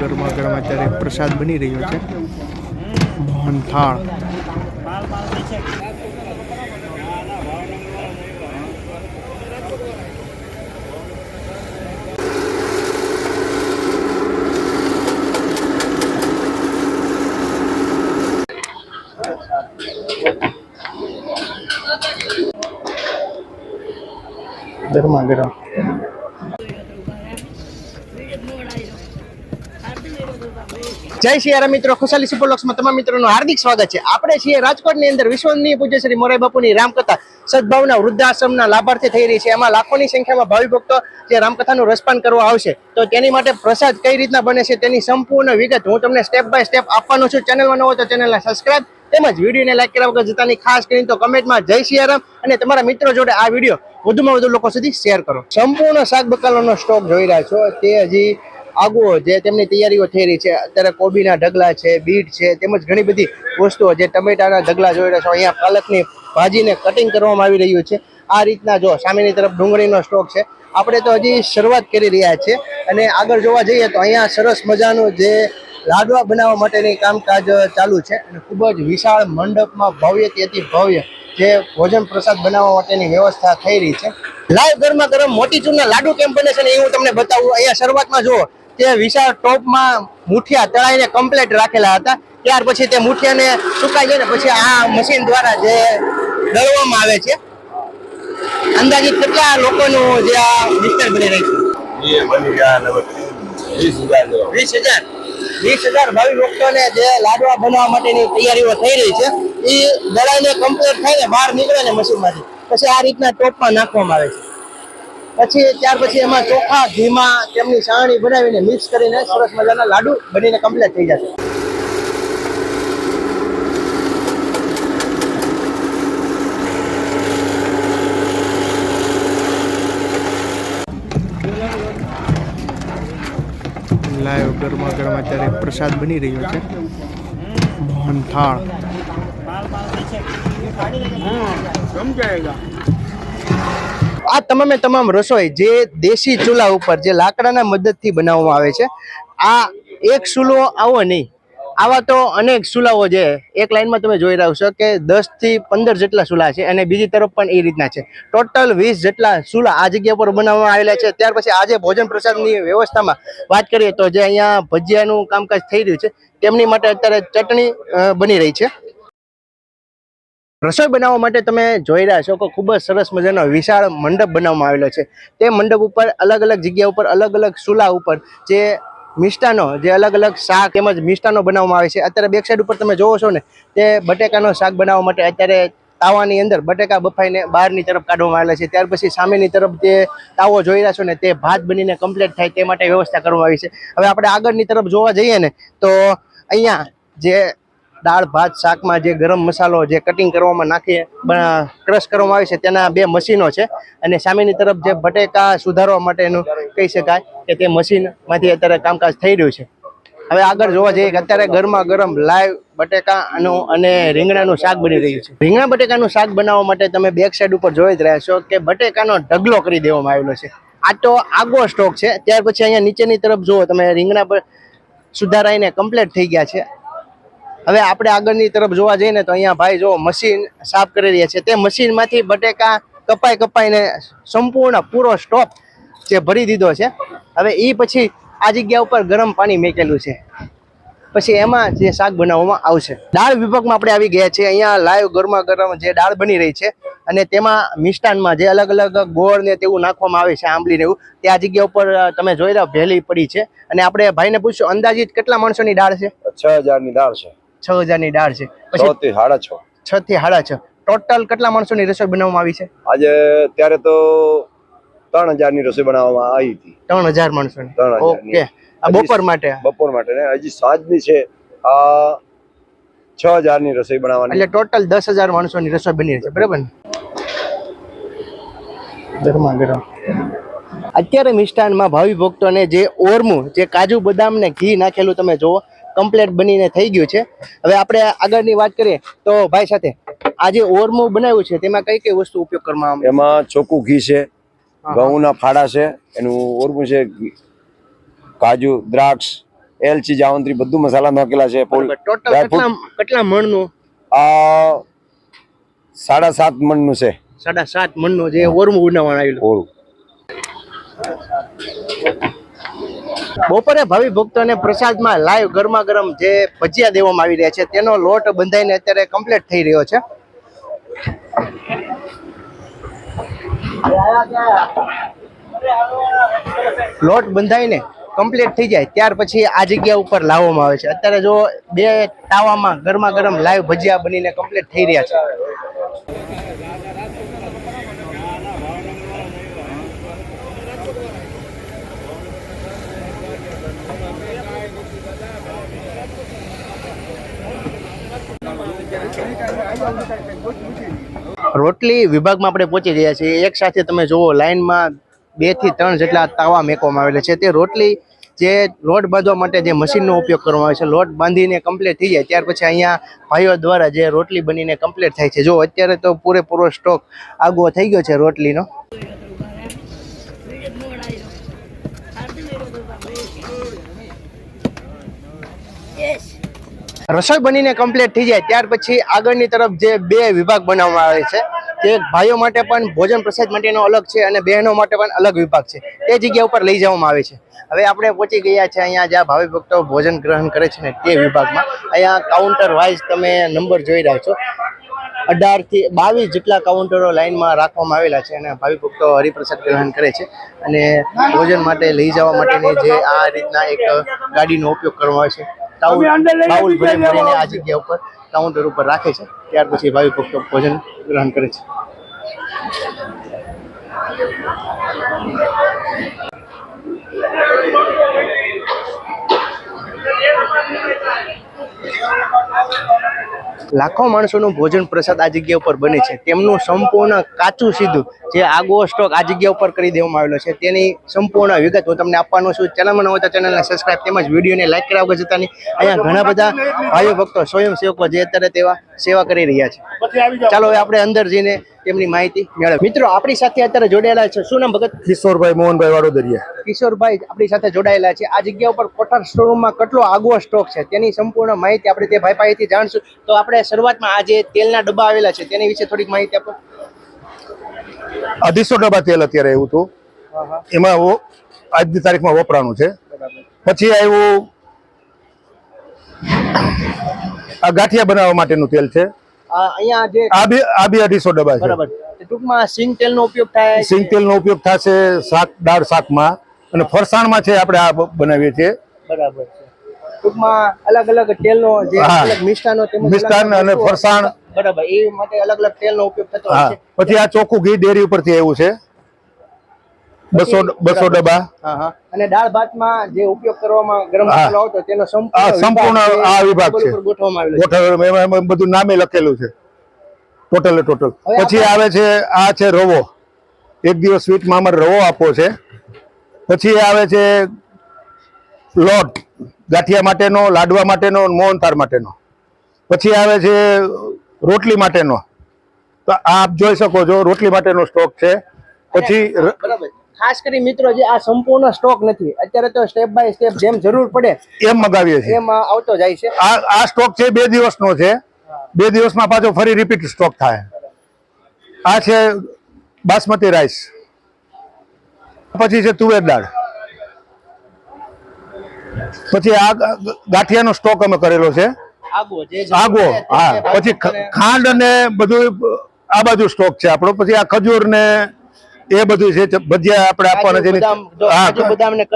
ગરમા ગરમ અત્યારે પ્રસાદ બની રહ્યો છે. મોહનથાળ ગરમા ગરમ. જય સિયારા મિત્રો, ખુશાલી સુપરલોક્સમાં તમામ મિત્રોનું હાર્દિક સ્વાગત છે. આપણે છીએ રાજકોટની અંદર વિશ્વની પૂજ્ય શ્રી મોરાઈ બાપુની રામકથા. સદભાવના વૃદ્ધાશ્રમના લાભાર્થી થઈ રહી છે. એમાં લાખોની સંખ્યામાં ભાવિ ભક્તો જે રામકથાનું રસપાન કરવા આવશે. તો તેની માટે પ્રસાદ કઈ રીતના બને છે તેની સંપૂર્ણ વિગત હું તમને સ્ટેપ બાય સ્ટેપ આપવાનો છું. ચેનલમાં નવો તો ચેનલને સબસ્ક્રાઈબ તેમજ વિડીયોને લાઈક કર્યા વગર જતાની ખાસ કરીને તો કમેન્ટમાં જય સિયારામ અને તમારા મિત્રો જોડે આ વીડિયો વધુમાં વધુ લોકો સુધી શેર કરો. સંપૂર્ણ શાક બકાલાનો સ્ટોક જોઈ રહ્યા છો. તે હજી આગવો જે તેમની તૈયારીઓ થઈ રહી છે, અત્યારે કોબીના ઢગલા છે, બીટ છે, તેમજ ઘણી બધી વસ્તુઓ જે ટમેટાના ઢગલા જોઈ રહ્યા છો. અહીંયા પાલકની ભાજીને કટિંગ કરવામાં આવી રહ્યું છે. આ રીતના જો સામેની તરફ ડુંગળીનો સ્ટોક છે. આપણે તો હજી શરૂઆત કરી રહ્યા છે અને આગળ જોવા જઈએ તો અહીંયા સરસ મજાનું જે લાડવા બનાવવા માટેની કામકાજ ચાલુ છે અને ખૂબ જ વિશાળ મંડપમાં ભવ્યથી તેથી ભવ્ય જે ભોજન પ્રસાદ બનાવવા માટેની વ્યવસ્થા થઈ રહી છે. લાઈવ ગરમા ગરમ મોતીચૂરના લાડુ કેમ બને છે ને એ હું તમને બતાવું. અહીંયા શરૂઆતમાં જુઓ. તે વિશાળ ટોપમાં મુઠિયા તળાઈને કમ્પ્લેટ રાખેલા હતા. ત્યાર પછી તે મુઠિયાને સુકાઈ જાય પછી આ મશીન દ્વારા જે દળવામાં આવે છે અંદાજિત કેટલા લોકોનું જે આ વિસ્તાર બની રહ્યું છે? વીસ હજાર વીસ હજાર? ભાવિ ભક્તોને જે લાડવા બનાવવા માટેની તૈયારીઓ થઈ રહી છે એ દળાઈને કમ્પ્લેટ થઈને બહાર નીકળે ને મશીનમાંથી પછી આ રીતના ટોપમાં નાખવામાં આવે છે. પછી ત્યાર પછી એમાં ચોખા ઘીમાં તેમની સાણી બનાવીને મિક્સ કરીને સરસ મજાના લાડુ બનીને કમ્પ્લીટ થઈ જશે. લાઈવ ગરમા ગરમ અત્યારે પ્રસાદ બની રહ્યો છે. મોહનથાળ આ તમામે તમામ રસોઈ જે દેશી ચૂલા ઉપર જે લાકડાના મદદથી બનાવવામાં આવે છે, આ એક ચૂલો આવો નહીં. આવા તો અનેક ચૂલાઓ છે. એક લાઈનમાં તમે જોઈ રહ્યા છો કે દસથી પંદર જેટલા ચૂલા છે અને બીજી તરફ પણ એ રીતના છે. ટોટલ વીસ જેટલા ચૂલા આ જગ્યા પર બનાવવામાં આવેલા છે. ત્યાર પછી આજે ભોજન પ્રસાદની વ્યવસ્થામાં વાત કરીએ તો જે અહીંયા ભજીયાનું કામકાજ થઈ રહ્યું છે, તેમની માટે અત્યારે ચટણી બની રહી છે. રસોઈ બનાવવા માટે તમે જોઈ રહ્યા છો કે ખૂબ જ સરસ મજાનો વિશાળ મંડપ બનાવવામાં આવેલો છે. તે મંડપ ઉપર અલગ અલગ જગ્યા ઉપર અલગ અલગ ચૂલા ઉપર જે મિષ્ટાનો, જે અલગ અલગ શાક તેમજ મિષ્ટાનો બનાવવામાં આવે છે. અત્યારે બેક સાઈડ ઉપર તમે જોવો છો ને, તે બટેકાનો શાક બનાવવા માટે અત્યારે તાવાની અંદર બટેકા બફાઈને બહારની તરફ કાઢવામાં આવેલા છે. ત્યાર પછી સામેની તરફ જે તાવો જોઈ રહ્યા છો ને, તે ભાત બનીને કમ્પ્લીટ થાય તે માટે વ્યવસ્થા કરવામાં આવી છે. હવે આપણે આગળની તરફ જોવા જઈએ ને, તો અહીંયા જે દાળ, ભાત, શાકમાં જે ગરમ મસાલો જે કટિંગ કરવામાં નાખીએ ક્રશ કરવામાં આવે છે, તેના બે મશીનો છે. અને સામેની તરફ જે બટેકા સુધારવા માટેનું કહી શકાય કે તે મશીનમાંથી અત્યારે કામકાજ થઈ રહ્યું છે. હવે આગળ જોવા જઈએ કે અત્યારે ગરમા ગરમ લાઈવ બટેકાનું અને રીંગણાનું શાક બની રહ્યું છે. રીંગણા બટેકાનું શાક બનાવવા માટે તમે બેક સાઈડ ઉપર જોઈ જ રહ્યા છો કે બટેકાનો ઢગલો કરી દેવામાં આવેલો છે. આ તો આગો સ્ટોક છે. ત્યાર પછી અહીંયા નીચેની તરફ જુઓ, તમે રીંગણા પર સુધારાઈને કમ્પ્લીટ થઈ ગયા છે. હવે આપણે આગળની તરફ જોવા જઈએ તો અહીંયા ભાઈ જો મશીન સાફ કરી રહ્યા છે. તે મશીનમાંથી બટેકા કપાઈ કપાઈને સંપૂર્ણ પૂરો સ્ટોક જે ભરી દીધો છે. હવે એ પછી આ જગ્યા ઉપર ગરમ પાણી મેકેલું છે. પછી એમાં જે શાક બનાવવામાં આવશે. દાળ વિભાગમાં આપણે આવી ગયા છે અહીંયા લાઈવ ગરમા ગરમ જે દાળ બની રહી છે અને તેમાં મિષ્ટાનમાં જે અલગ અલગ ગોળ ને તેવું નાખવામાં આવે છે, આંબલી ને એવું. તે આ જગ્યા ઉપર તમે જોઈ રહ્યા ભેલી પડી છે. અને આપણે ભાઈને પૂછ્યું અંદાજિત કેટલા માણસોની દાળ છે? છ હજારની દાળ છે. છ હજારની દાળ છે. પછી સાડા છ. છ થી સાડા છ. ટોટલ કેટલા માણસોની રસોઈ બનાવવામાં આવી છે? આજે ત્યારે તો ત્રણ હજારની રસોઈ બનાવવામાં આવી હતી. ત્રણ હજાર હજારની. ઓકે. આ બપોર માટે? બપોર માટે ને હજી સાંજની છે. આ છ હજારની રસોઈ બનાવવાની. એટલે ટોટલ દસ હજાર માણસોની રસોઈ બની રહી છે. બરાબર ને? ગરમા ગરમ. અત્યારે મિષ્ટાનમાં ભાવિ ભક્તોને જે ઓરમું જે કાજુ બદામ ને ઘી નાખેલું તમે જુઓ કમ્પ્લેટ બનીને થઈ ગયું છે. હવે આપણે આગળની વાત કરીએ તો ભાઈ સાથે આ જે ઓરમું બનાવ્યું છે તેમાં કઈ કઈ વસ્તુ ઉપયોગ કરવામાં આવે એમાં ચોખ્ખું ઘી છે ઘઉંના ફાડા છે એનું ઓરમું છે કાજુ દ્રાક્ષ એલચી જાવંત્રી બધું મસાલા નાખેલા છે ટોટલ કેટલા મણનું? આ સાડા સાત મણનું છે. સાડા સાત મણનું જે ઓરમું બનાવવાનું આવેલું. ઓળું. બપોરે ભાવિ ભક્તોને પ્રસાદમાં લાઈવ ગરમા ગરમ જે ભજીયા દેવામાં આવી રહ્યા છે, તેનો લોટ બંધાઈને અત્યારે કમ્પ્લીટ થઈ રહ્યો છે. લોટ બંધાઈને કમ્પ્લીટ થઈ જાય, ત્યાર પછી આ જગ્યા ઉપર લાવવામાં આવે છે. અત્યારે જો બે તાવામાં ગરમા ગરમ લાઈવ ભજીયા બનીને કમ્પ્લીટ થઈ રહ્યા છે. રોટલી વિભાગમાં આપણે પહોંચી ગયા છીએ. એક સાથે તમે જુઓ, લાઇનમાં બેથી ત્રણ જેટલા તાવા મેકવામાં આવેલા છે. તે રોટલી જે લોટ બાંધવા માટે જે મશીનનો ઉપયોગ કરવામાં આવે છે, લોટ બાંધીને કમ્પ્લીટ થઈ જાય, ત્યાર પછી અહીંયા ભાઈઓ દ્વારા જે રોટલી બનીને કમ્પ્લીટ થાય છે. જો અત્યારે તો પૂરેપૂરો સ્ટોક આગો થઈ ગયો છે રોટલીનો. રસોઈ બનીને કમ્પ્લીટ થઈ જાય, ત્યાર પછી આગળની તરફ જે બે વિભાગ બનાવવામાં આવે છે, તે ભાઈઓ માટે પણ ભોજન પ્રસાદ માટેનો અલગ છે અને બહેનો માટે પણ અલગ વિભાગ છે. તે જગ્યા ઉપર લઈ જવામાં આવે છે. હવે આપણે પહોંચી ગયા છે અહીંયા જ્યાં ભાવિ ભક્તો ભોજન ગ્રહણ કરે છે ને તે વિભાગમાં. અહીંયા કાઉન્ટર વાઇઝ તમે નંબર જોઈ રહ્યા છો. અઢારથી બાવીસ જેટલા કાઉન્ટરો લાઈનમાં રાખવામાં આવેલા છે અને ભાવિ ભક્તો હરિપ્રસાદ ગ્રહણ કરે છે અને ભોજન માટે લઈ જવા માટેની જે આ રીતના એક ગાડીનો ઉપયોગ કરવામાં આવે છે. તાઉલ તાઉલ ભરી ભરીને આ જગ્યા ઉપર કાઉન્ટર ઉપર રાખે છે. ત્યાર પછી ભાવિ ભક્તો ભોજન ગ્રહણ કરે છે. લાખો માણસોનું ભોજન પ્રસાદ આ જગ્યા ઉપર બને છે. તેમનું સંપૂર્ણ કાચું સીધું જે આગો સ્ટોક આ જગ્યા ઉપર કરી દેવામાં આવેલો છે. તેની સંપૂર્ણ વિગત હું તમને આપવાનો છું. ચેનલમાં ન હોય ચેનલને સબસ્ક્રાઈબ તેમજ વિડીયોને લાઈક કરાવવા જતાની અહીંયા ઘણા બધા ભાઈઓ ભક્તો સ્વયંસેવકો જે અત્યારે તેવા સેવા કરી રહ્યા છે. ચાલો હવે આપણે અંદર જઈને તેમની માહિતી મેળવીએ. મિત્રો આપણી સાથે અત્યારે જોડાયેલા છે. શું નામ ભગત? કિશોરભાઈ મોહનભાઈ વાડોદરિયા. કિશોરભાઈ આપણી સાથે જોડાયેલા છે. આ જગ્યા ઉપર કોઠાર સ્ટોરમાં કેટલો આગવો સ્ટોક છે? તેની સંપૂર્ણ માહિતી આપણે તે ભાઈ પાસેથી જાણશું. તો આપણે શરૂઆતમાં આ જે તેલના ડબ્બા આવેલા છે તેની વિશે થોડીક માહિતી આપો. અઢીસો ડબ્બા તેલ અત્યારે એવું હતું. એમાં આજની તારીખમાં વપરાણું છે. પછી આવ્યું આ ગાંઠિયા બનાવવા માટેનું તેલ છે. આ અહીંયા જે આ બી આ બી અઢીસો ડબ્બા છે. બરાબર. ટૂંકમાં સિંગ તેલનો ઉપયોગ થાય. સિંગ તેલનો ઉપયોગ થશે શાક દાળ શાકમાં. અને ફરસાણમાં છે આપણે આ બનાવીએ છીએ. બરાબર છે. ટૂંકમાં અલગ અલગ તેલનો જે. મિષ્ટાનો મિષ્ટાન અને ફરસાણ. બરાબર. એ માટે અલગ અલગ તેલનો ઉપયોગ થતો પછી આ ચોખ્ખું ઘી ડેરી ઉપરથી આવ્યું છે. બસો બસો ડબ્બા. હા હા. અને દાળ ભાતમાં જે ઉપયોગ કરવામાં ગરમ મસાલો આવતો તેનો આ સંપૂર્ણ સંપૂર્ણ આ વિભાગ છે. ગોઠવવામાં એમાં બધું નામે લખેલું છે. ટોટલ ટોટલ પછી આવે છે આ છે રવો. એક દિવસ સ્વીટમાં અમારે રવો આપવો છે. પછી આવે છે લોટ. ગાંઠિયા માટેનો લાડવા માટેનો મોહનથાળ માટેનો. પછી આવે છે રોટલી માટેનો. તો આપ જોઈ શકો છો રોટલી માટેનો સ્ટોક છે. પછી ખાસ કરી મિત્રો જે આ સંપૂર્ણ સ્ટોક નથી. અત્યારે તો સ્ટેપ બાય સ્ટેપ જેમ જરૂર પડે એમ મગાવીએ છીએ. એમ આવતો જાય છે. આ આ સ્ટોક છે બે દિવસનો છે. બે દિવસમાં પાછો ફરી રિપીટ સ્ટોક થાય. આ છે બાસમતી રાઈસ પછી છે તુવેર દાળ. પછી આ ગાંઠિયાનો સ્ટોક અમે કરેલો છે. આગો હા. પછી ખાંડ અને બધું આ બાજુ સ્ટોક છે આપણો. પછી આ ખજૂર ને એ બધું છે ભજીયા આપણે આપવાના છે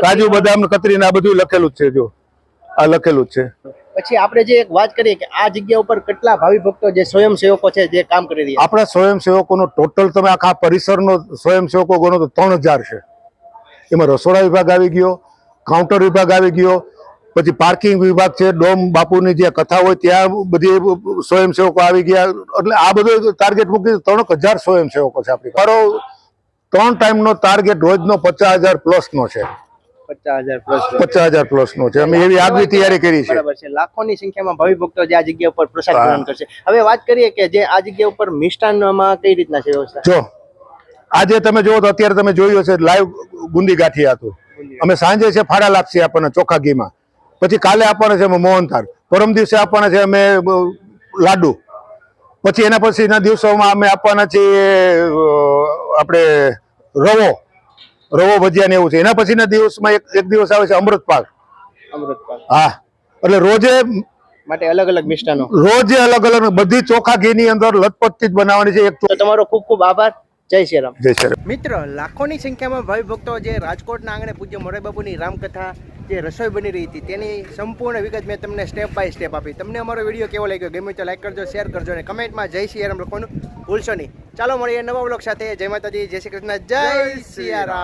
કાજુ બદામ કતરી ને કતરીને આ બધું લખેલું જ છે જો. આ લખેલું જ છે. પછી આપણે જે એક વાત કરીએ કે આ જગ્યા ઉપર કેટલા ભાવિ ભક્તો જે સ્વયંસેવકો છે જે કામ કરી રહ્યા આપણા સ્વયંસેવકોનો ટોટલ તમે આખા પરિસરનો સ્વયંસેવકો ગણો તો ત્રણ હજાર છે. એમાં રસોડા વિભાગ આવી ગયો કાઉન્ટર વિભાગ આવી ગયો પછી પાર્કિંગ વિભાગ છે ડોમ બાપુની જે કથા હોય ત્યાં બધી સ્વયંસેવકો આવી ગયા. એટલે આ બધું ટાર્ગેટ મૂકી ત્રણ હજાર સ્વયંસેવકો છે આપણી મારો ત્રણ ટાઈમનો ટાર્ગેટ રોજનો પચાસ હજાર પ્લસનો છે. પચાસ હજાર પ્લસ પ્લસનો છે. અમે એવી આગવી તૈયારી કરી છે. લાખોની સંખ્યામાં ભાવિ ભક્તો જે આ જગ્યા ઉપર પ્રસાદ. ગ્રહણ કરશે. હવે વાત કરીએ કે જે આ જગ્યા ઉપર મિષ્ટાનમાં કઈ રીતના છે વ્યવસ્થા? જો આજે તમે જોવો તો અત્યારે તમે જોયું હશે લાઈવ ગુંદી હતું. અમે સાંજે છે ફાડા લાપસી આપણને ચોખા ઘીમાં પછી કાલે આપવાના છે મોહન મોહનથાળ. પરમ દિવસે આપવાના છે અમે લાડુ. પછી એના પછીના દિવસોમાં અમે આપવાના છીએ આપણે રવો. રવો ભજીયા ને એવું છે. એના પછીના દિવસમાં એક એક દિવસ આવે છે અમૃત પાક. અમૃતપાલ હા. એટલે રોજે માટે અલગ અલગ મિષ્ટાનો. રોજે અલગ અલગ બધી ચોખા ઘી ની અંદર લથપથથી જ બનાવવાની છે. એક તમારો ખૂબ ખૂબ આભાર. જય શ્રી રામ. જય શ્રી રામ. મિત્ર લાખોની સંખ્યામાં ભાવિ ભક્તો જે રાજકોટના આંગણે પૂજ્ય મોરારી બાપુની રામકથા જે રસોઈ બની રહી હતી તેની સંપૂર્ણ વિગત મેં તમને સ્ટેપ બાય સ્ટેપ આપી. તમને અમારો વીડિયો કેવો લાગ્યો ગમે તો લાઈક કરજો શેર કરજો અને કમેન્ટમાં જય સિયારામ લખવાનું ભૂલશો નહીં. ચાલો મળીએ નવા બ્લોગ સાથે. જય માતાજી જય શ્રી કૃષ્ણ જય સિયારામ